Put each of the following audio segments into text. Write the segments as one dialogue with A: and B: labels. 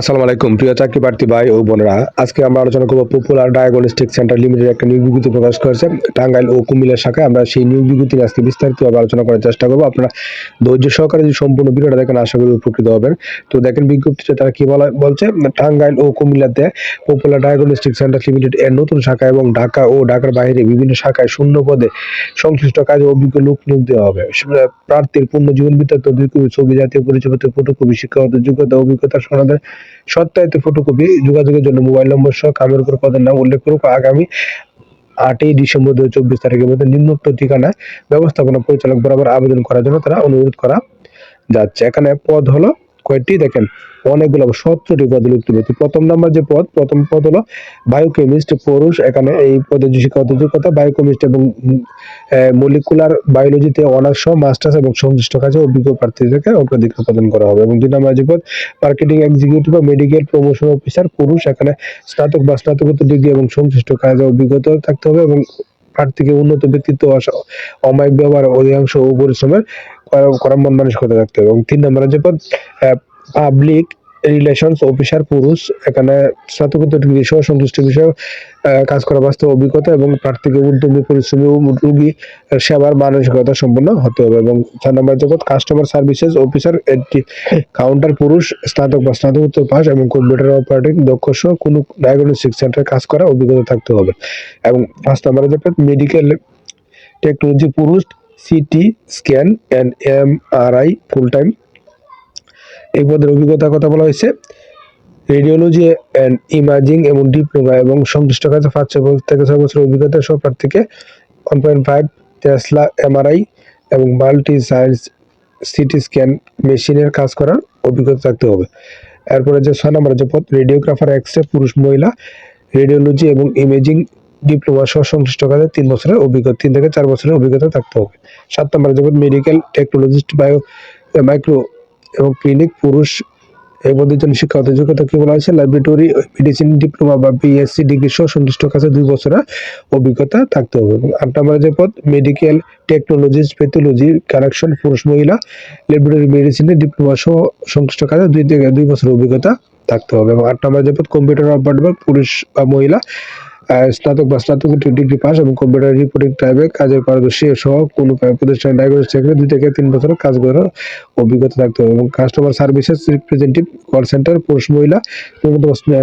A: আসসালামু আলাইকুম। প্রিয় চাকরি প্রার্থী ভাই ও বোনেরা, আজকে আমরা আলোচনা করব পপুলার ডায়াগনস্টিক সেন্টার লিমিটেড একটা নিয়োগ বিজ্ঞপ্তি প্রকাশ করেছে। টাঙ্গাইল ও কুমিল্লার শাখায় আমরা সেই নিয়োগ বিজ্ঞপ্তি আজকে বিস্তারিতভাবে আলোচনা করার চেষ্টা করব। আপনারা ধৈর্য সহকারে যে সম্পূর্ণ ভিডিওটা দেখেন, আশা করি উপকৃত হবেন। তো দেখেন বিজ্ঞপ্তিতে তারা কি বলা বলছে, টাঙ্গাইল ও কুমিল্লাতে পপুলার ডায়াগনস্টিক সেন্টার লিমিটেড এর নতুন শাখা এবং ঢাকা ও ঢাকার বাইরে বিভিন্ন শাখায় শূন্য পদে সংশ্লিষ্ট কাজে অভিজ্ঞ লোক নিয়োগ দেওয়া হবে। প্রার্থীর পূর্ণ জীবন বৃত্তান্ত ছবি জাতীয় পরিচয়পত্র, ফটোকপি, শিক্ষাগত যোগ্যতা, অভিজ্ঞতা, সনদের সত্যায়িত ফটোকপি যোগাযোগের জন্য মোবাইল নম্বর সহ কামের উপর পদের নাম উল্লেখ করুক। আগামী আটই ডিসেম্বর দু চব্বিশ তারিখের মধ্যে নিম্নোক্ত ঠিকানায় ব্যবস্থাপনা পরিচালক বরাবর আবেদন করার জন্য তারা অনুরোধ করা যাচ্ছে। এখানে পদ হলো কয়টি দেখেন, অনেকগুলো সতেরোটি পদ লিখতে হবে প্রথম নাম্বার যে পদ, প্রথম পদ হলো বায়োকেমিস্ট পুরুষ, এখানে এই পদের যে শিক্ষাগত বায়োকেমিস্ট এবং মলিকুলার বায়োলজিতে অনার্স মাস্টার্স এবং সংশ্লিষ্ট কাজে অভিজ্ঞ প্রার্থীদেরকে অগ্রাধিকার প্রদান করা হবে। এবং দুই নম্বর যে পদ মার্কেটিং এক্সিকিউটিভ বা মেডিকেল প্রমোশন অফিসার পুরুষ, এখানে স্নাতক বা স্নাতকোত্তর ডিগ্রি এবং সংশ্লিষ্ট কাজে অভিজ্ঞতা থাকতে হবে এবং প্রার্থীকে উন্নত ব্যক্তিত্ব অমায়িক ব্যবহার, অধিকাংশ ও পরিশ্রমের করা- মন মানসিকতা থাকতে হবে। এবং তিন নম্বরে পদ পাবলিক রিলেশনস অফিসার পুরুষ, এখানে স্নাতকোত্তর ডিগ্রি সহ সংশ্লিষ্ট বিষয়ে কাজ করা বাস্তব অভিজ্ঞতা এবং প্রার্থীকে উদ্যমী, পরিশ্রমী রোগী সেবার মানসিকতা সম্পন্ন হতে হবে। এবং চার নম্বর জগৎ কাস্টমার সার্ভিসেস অফিসার একটি কাউন্টার পুরুষ, স্নাতক বা স্নাতকোত্তর পাস এবং কম্পিউটার অপারেটিং দক্ষ সহ কোনো ডায়াগনস্টিক সেন্টারে কাজ করা অভিজ্ঞতা থাকতে হবে। এবং পাঁচ নম্বরে জগৎ মেডিকেল টেকনোলজি পুরুষ CT scan and M R I full time এই পদের অভিজ্ঞতার কথা বলা হয়েছে। রেডিওলজি অ্যান্ড ইমাজিং এবং ডিপ্লোমা এবং সংশ্লিষ্ট কাজে পাঁচ ছয় বছর থেকে ছয় বছর অভিজ্ঞতা সহ প্রার্থীকে one point five Tesla MRI এবং মাল্টি সায়েন্স সিটি স্ক্যান মেশিনের কাজ করার অভিজ্ঞতা থাকতে হবে। এরপরে যে ছয় নম্বরে যে পদ রেডিওগ্রাফার এক্স রে পুরুষ মহিলা রেডিওলজি এবং ইমেজিং ডিপ্লোমা সহ সংশ্লিষ্ট কাজে তিন বছরের অভিজ্ঞতা, তিন থেকে চার বছরের অভিজ্ঞতা থাকতে হবে। সাত নম্বরে যেমন মেডিকেল টেকনোলজিস্ট বায়ো মাইক্রো এবং ক্লিনিক পুরুষ এই পদের জন্য শিক্ষাগত যোগ্যতা কি বলা হয়েছে? ল্যাবরেটরি মেডিসিন ডিপ্লোমা বা বিএসসি ডিগ্রি সহ সংশ্লিষ্ট কাছে দুই বছরের অভিজ্ঞতা থাকতে হবে। এবং আট নম্বরে যে পদ মেডিকেল টেকনোলজিস্ট পেথোলজি কানেকশন পুরুষ, মহিলা ল্যাবরেটরি মেডিসিনের ডিপ্লোমা সহ সংশ্লিষ্ট কাজে দুই থেকে দুই বছরের অভিজ্ঞতা থাকতে হবে। এবং আট নম্বরে যে পদ কম্পিউটার অপারেটর পুরুষ বা মহিলা স্নাতক বা স্নাতক ডিগ্রি পাস এবং কম্পিউটার রিপোর্টিং টাইপে কাজের পারদর্শী সহ কোনো প্রতিষ্ঠানে ডায়াগনোস্টিক চাকরি দুই থেকে তিন বছরের কাজ করার অভিজ্ঞতা থাকতে হবে এবং customer services representative call centre পুরুষ মহিলা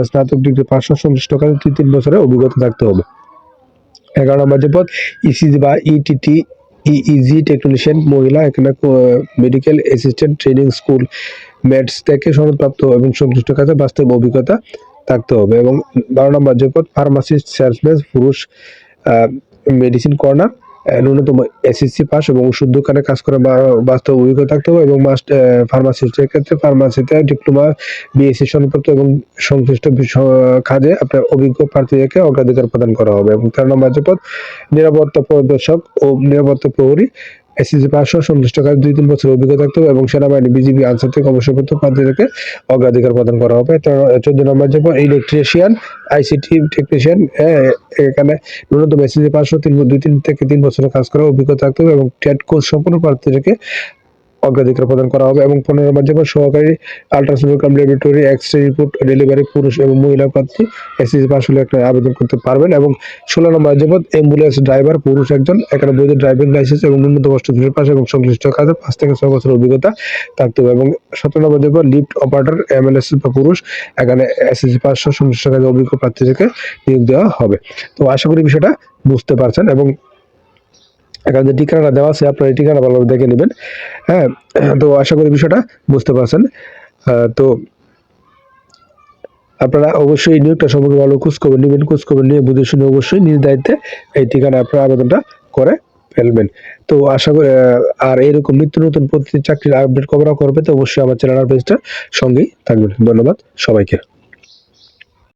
A: স্নাতক ডিগ্রি পাঁচশো সংশ্লিষ্ট কাজে দুই তিন বছরের অভিজ্ঞতা থাকতে হবে। এগারো নম্বর যে পদ ইসিজি বা E ইটিটি ইজি টেকনিশিয়ান মহিলা, এখানে medical assistant training school MATS থেকে সনদপ্রাপ্ত এবং সংশ্লিষ্ট কাজে বাস্তব অভিজ্ঞতা থাকতে হবে এবং বারো নম্বর যে পদ ফার্মাসিস্ট সেলসম্যান পুরুষ মেডিসিন কর্নার ন্যূনতম এসএসসি পাস এবং ওষুধ দোকানে কাজ করে বাস্তব অভিজ্ঞতা থাকতে হবে এবং ফার্মাসিস্টের ক্ষেত্রে ফার্মাসিতে ডিপ্লোমা বিএসসি সনদপত্র এবং সংশ্লিষ্ট কাজে আপনার অভিজ্ঞ প্রার্থীদেরকে অগ্রাধিকার প্রদান করা হবে এবং তেরো নম্বর যে পদ নিরাপত্তা পরিদর্শক ও নিরাপত্তা প্রহরী এসএসসি পাস সহ সংশ্লিষ্ট কাজ দুই তিন বছর অভিজ্ঞতা থাকতে হবে এবং সেনাবাহিনী, বিজিবি, আনসার থেকে অবসরপ্রাপ্ত প্রার্থীদেরকে অগ্রাধিকার প্রদান করা হবে। চোদ্দ নম্বর যাব ইলেকট্রিশিয়ান আইসিটি টেকনিশিয়ান এখানে ন্যূনতম এসএসসি পাস সহ তিন দুই তিন থেকে তিন বছরের কাজ করার অভিজ্ঞতা থাকতে হবে এবং ট্যাট কোর্স সম্পূর্ণ প্রার্থীদেরকে অগ্রাধিকার প্রদান করা হবে এবং পনেরো নম্বর যেমন সহকারী ultrasonogram laboratory X ray report delivery পুরুষ এবং মহিলা প্রার্থী এসএসসি পাস হলে একটা আবেদন করতে পারবেন এবং ষোলো নম্বর যেমন অ্যাম্বুলেন্স ড্রাইভার পুরুষ একজন, এখানে বৈধ ড্রাইভিং লাইসেন্স এবং ন্যূনতম অষ্টম পাস এবং সংশ্লিষ্ট কাজে পাঁচ থেকে ছয় বছর অভিজ্ঞতা থাকতে হবে এবং সতেরো নম্বর যেমন লিফট অপারেটর এমএলএস বা পুরুষ, এখানে এসএসসি পাস সংশ্লিষ্ট কাজে অভিজ্ঞ প্রার্থীদেরকে নিয়োগ দেওয়া হবে। তো আশা করি বিষয়টা বুঝতে পারছেন এবং এখানে যে ঠিকানাটা দেওয়া আছে, আপনার এই ঠিকানা ভালোভাবে দেখে নেবেন। হ্যাঁ তো আশা করি বিষয়টা বুঝতে পারছেন। তো আপনারা অবশ্যই নিয়োগটা সম্পর্কে ভালো খোঁজ খবর নেবেন, খোঁজ খবর নিয়ে বুঝে শুনে অবশ্যই নিজ দায়িত্বে এই ঠিকানা আপনার আবেদনটা করে ফেলবেন। তো আশা করি আর এরকম নিত্য নতুন প্রতি চাকরির আপডেট কবরা করবে, তো অবশ্যই আমার চ্যানেল আর পেজটা সঙ্গেই থাকবেন। ধন্যবাদ সবাইকে।